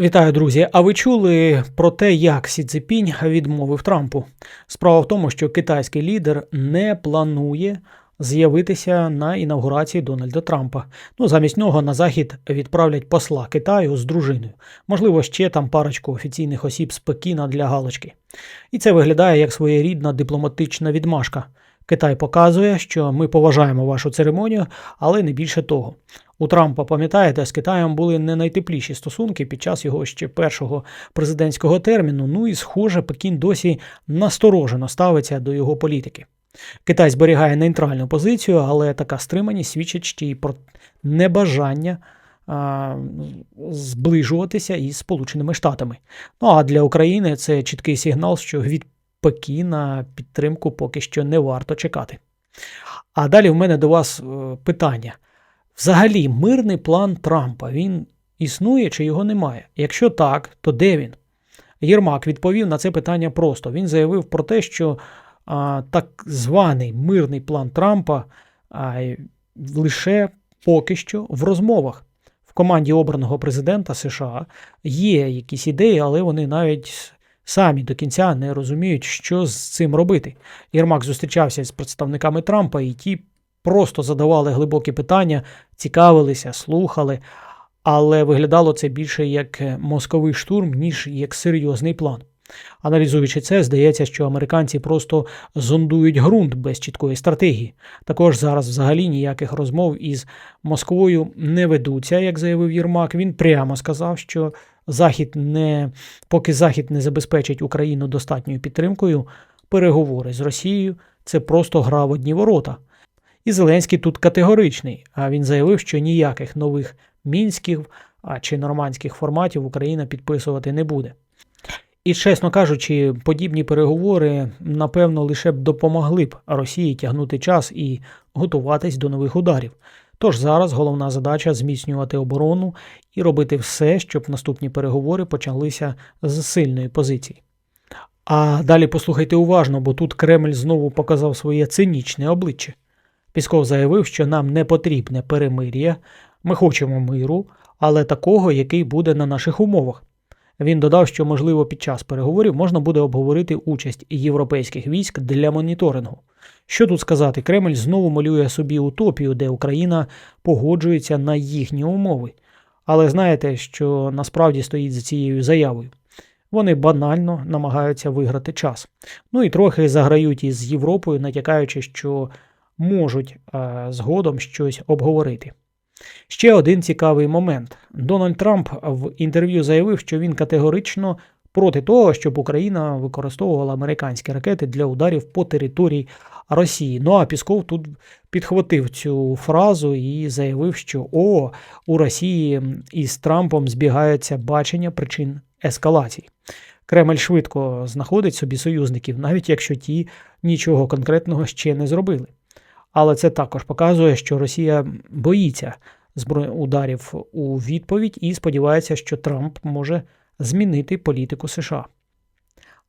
Вітаю, друзі! А ви чули про те, як Сі Цзепінь відмовив Трампу? Справа в тому, що китайський лідер не планує з'явитися на інавгурації Дональда Трампа. Ну, замість нього на захід відправлять посла Китаю з дружиною. Можливо, ще там парочку офіційних осіб з Пекіна для галочки. І це виглядає як своєрідна дипломатична відмашка. Китай показує, що ми поважаємо вашу церемонію, але не більше того. У Трампа, пам'ятаєте, з Китаєм були не найтепліші стосунки під час його ще першого президентського терміну. Ну і, схоже, Пекін досі насторожено ставиться до його політики. Китай зберігає нейтральну позицію, але така стриманість свідчить ще й про небажання зближуватися із Сполученими Штатами. Ну а для України це чіткий сигнал, що від Пекіна підтримку поки що не варто чекати. А далі в мене до вас е, питання. Взагалі, мирний план Трампа він існує чи його немає? Якщо так, то де він? Єрмак відповів на це питання просто. Він заявив про те, що а, так званий мирний план Трампа а, лише поки що в розмовах. В команді обраного президента США є якісь ідеї, але вони навіть самі до кінця не розуміють, що з цим робити. Єрмак зустрічався з представниками Трампа, і ті просто задавали глибокі питання, цікавилися, слухали, але виглядало це більше як мозковий штурм, ніж як серйозний план. Аналізуючи це, здається, що американці просто зондують ґрунт без чіткої стратегії. Також зараз взагалі ніяких розмов із Москвою не ведуться, як заявив Єрмак. Він прямо сказав, що Захід не поки Захід не забезпечить Україну достатньою підтримкою, переговори з Росією це просто гра в одні ворота. І Зеленський тут категоричний, а він заявив, що ніяких нових мінських чи нормандських форматів Україна підписувати не буде. І, чесно кажучи, подібні переговори, напевно, лише б допомогли б Росії тягнути час і готуватись до нових ударів. Тож зараз головна задача зміцнювати оборону і робити все, щоб наступні переговори почалися з сильної позиції. А далі послухайте уважно, бо тут Кремль знову показав своє цинічне обличчя. Пісков заявив, що нам не потрібне перемир'я, ми хочемо миру, але такого, який буде на наших умовах. Він додав, що, можливо, під час переговорів можна буде обговорити участь європейських військ для моніторингу. Що тут сказати, Кремль знову малює собі утопію, де Україна погоджується на їхні умови. Але знаєте, що насправді стоїть за цією заявою. Вони банально намагаються виграти час. Ну і трохи заграють із Європою, натякаючи, що можуть е, згодом щось обговорити. Ще один цікавий момент. Дональд Трамп в інтерв'ю заявив, що він категорично проти того, щоб Україна використовувала американські ракети для ударів по території Росії. Ну а Пісков тут підхватив цю фразу і заявив, що о, у Росії із Трампом збігаються бачення причин ескалації. Кремль швидко знаходить собі союзників, навіть якщо ті нічого конкретного ще не зробили. Але це також показує, що Росія боїться ударів у відповідь і сподівається, що Трамп може змінити політику США.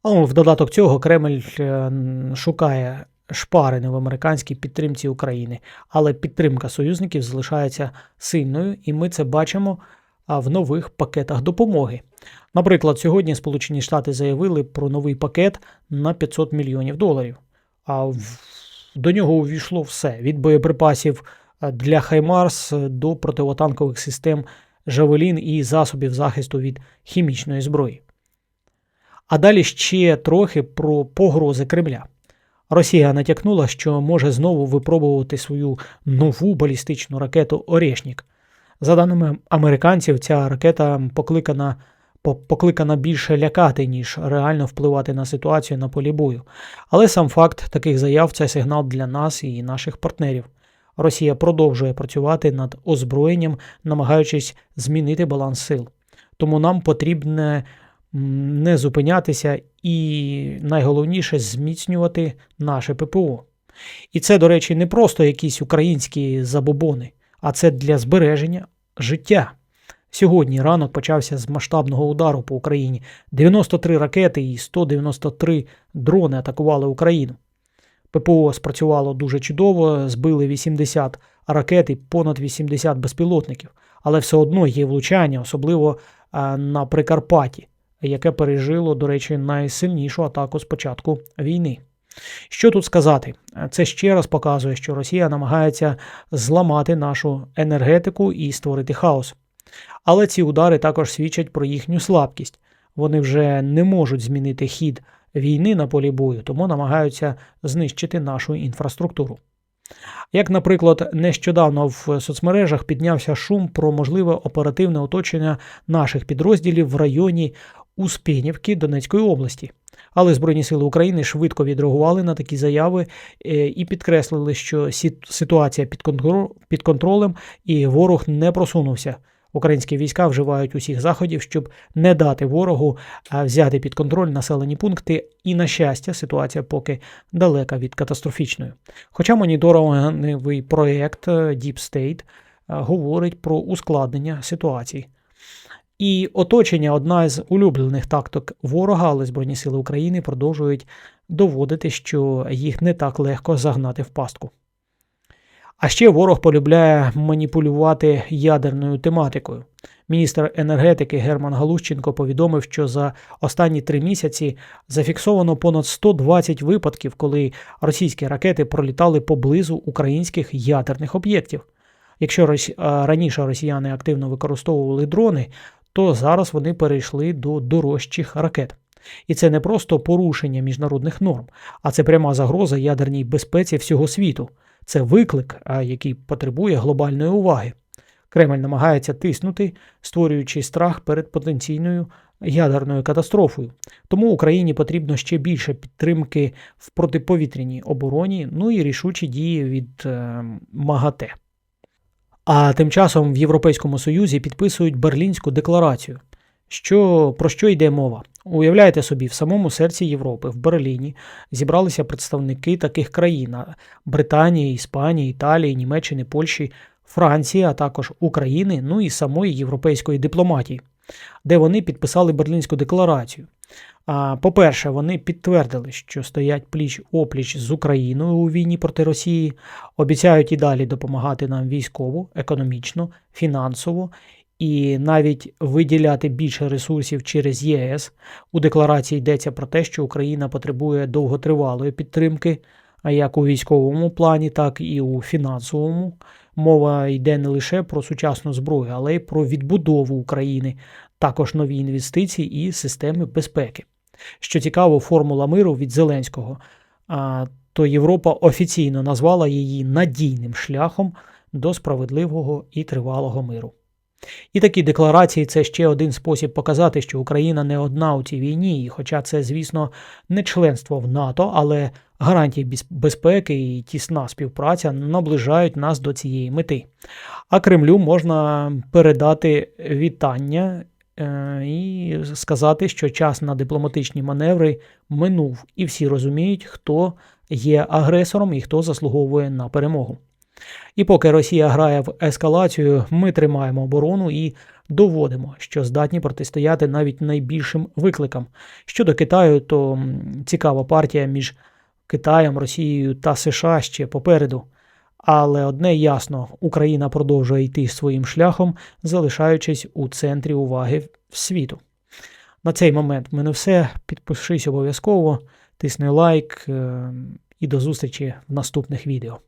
А в додаток цього Кремль е, шукає шпарини в американській підтримці України, але підтримка союзників залишається сильною, і ми це бачимо в нових пакетах допомоги. Наприклад, сьогодні Сполучені Штати заявили про новий пакет на 500 мільйонів доларів. А до нього увійшло все: від боєприпасів для Хаймарс до противотанкових систем Жавелін і засобів захисту від хімічної зброї. А далі ще трохи про погрози Кремля. Росія натякнула, що може знову випробувати свою нову балістичну ракету Орешнік. За даними американців, ця ракета покликана покликана більше лякати, ніж реально впливати на ситуацію на полі бою. Але сам факт таких заяв це сигнал для нас і наших партнерів. Росія продовжує працювати над озброєнням, намагаючись змінити баланс сил. Тому нам потрібне не зупинятися і найголовніше зміцнювати наше ППО. І це, до речі, не просто якісь українські забобони, а це для збереження життя. Сьогодні ранок почався з масштабного удару по Україні. 93 ракети і 193 дрони атакували Україну. ППО спрацювало дуже чудово, збили 80 ракет і понад 80 безпілотників, але все одно є влучання, особливо на Прикарпатті, яке пережило, до речі, найсильнішу атаку з початку війни. Що тут сказати? Це ще раз показує, що Росія намагається зламати нашу енергетику і створити хаос. Але ці удари також свідчать про їхню слабкість. Вони вже не можуть змінити хід війни на полі бою, тому намагаються знищити нашу інфраструктуру. Як, наприклад, нещодавно в соцмережах піднявся шум про можливе оперативне оточення наших підрозділів в районі Успенівки Донецької області. Але Збройні сили України швидко відреагували на такі заяви е, і підкреслили, що ситуація під контролем і ворог не просунувся. Українські війська вживають усіх заходів, щоб не дати ворогу взяти під контроль населені пункти. І, на щастя, ситуація поки далека від катастрофічної. Хоча моніторинговий проєкт е, Deep State е, говорить про ускладнення ситуації. І оточення одна з улюблених тактик ворога, але Збройні Сили України продовжують доводити, що їх не так легко загнати в пастку. А ще ворог полюбляє маніпулювати ядерною тематикою. Міністр енергетики Герман Галущенко повідомив, що за останні три місяці зафіксовано понад 120 випадків, коли російські ракети пролітали поблизу українських ядерних об'єктів. Якщо раніше росіяни активно використовували дрони, то зараз вони перейшли до дорожчих ракет. І це не просто порушення міжнародних норм, а це пряма загроза ядерній безпеці всього світу. Це виклик, який потребує глобальної уваги. Кремль намагається тиснути, створюючи страх перед потенційною ядерною катастрофою. Тому Україні потрібно ще більше підтримки в протиповітряній обороні, ну і рішучі дії від е, МАГАТЕ. А тим часом в Європейському Союзі підписують Берлінську декларацію. Що, про що йде мова? Уявляєте собі, в самому серці Європи, в Берліні, зібралися представники таких країн: Британії, Іспанії, Італії, Німеччини, Польщі, Франції, а також України, ну і самої європейської дипломатії, де вони підписали Берлінську декларацію. По-перше, вони підтвердили, що стоять пліч опліч з Україною у війні проти Росії, обіцяють і далі допомагати нам військово, економічно, фінансово і навіть виділяти більше ресурсів через ЄС. У декларації йдеться про те, що Україна потребує довготривалої підтримки, а як у військовому плані, так і у фінансовому. Мова йде не лише про сучасну зброю, але й про відбудову України, також нові інвестиції і системи безпеки. Що цікаво, формула миру від Зеленського, то Європа офіційно назвала її надійним шляхом до справедливого і тривалого миру. І такі декларації це ще один спосіб показати, що Україна не одна у цій війні, і хоча це, звісно, не членство в НАТО, але гарантії безпеки і тісна співпраця наближають нас до цієї мети. А Кремлю можна передати вітання е, і сказати, що час на дипломатичні маневри минув, і всі розуміють, хто є агресором і хто заслуговує на перемогу. І поки Росія грає в ескалацію, ми тримаємо оборону і доводимо, що здатні протистояти навіть найбільшим викликам. Щодо Китаю, то цікава партія між Китаєм, Росією та США ще попереду. Але одне ясно, Україна продовжує йти своїм шляхом, залишаючись у центрі уваги світу. На цей момент в мене все. Підпишись обов'язково, тисни лайк е, і до зустрічі в наступних відео.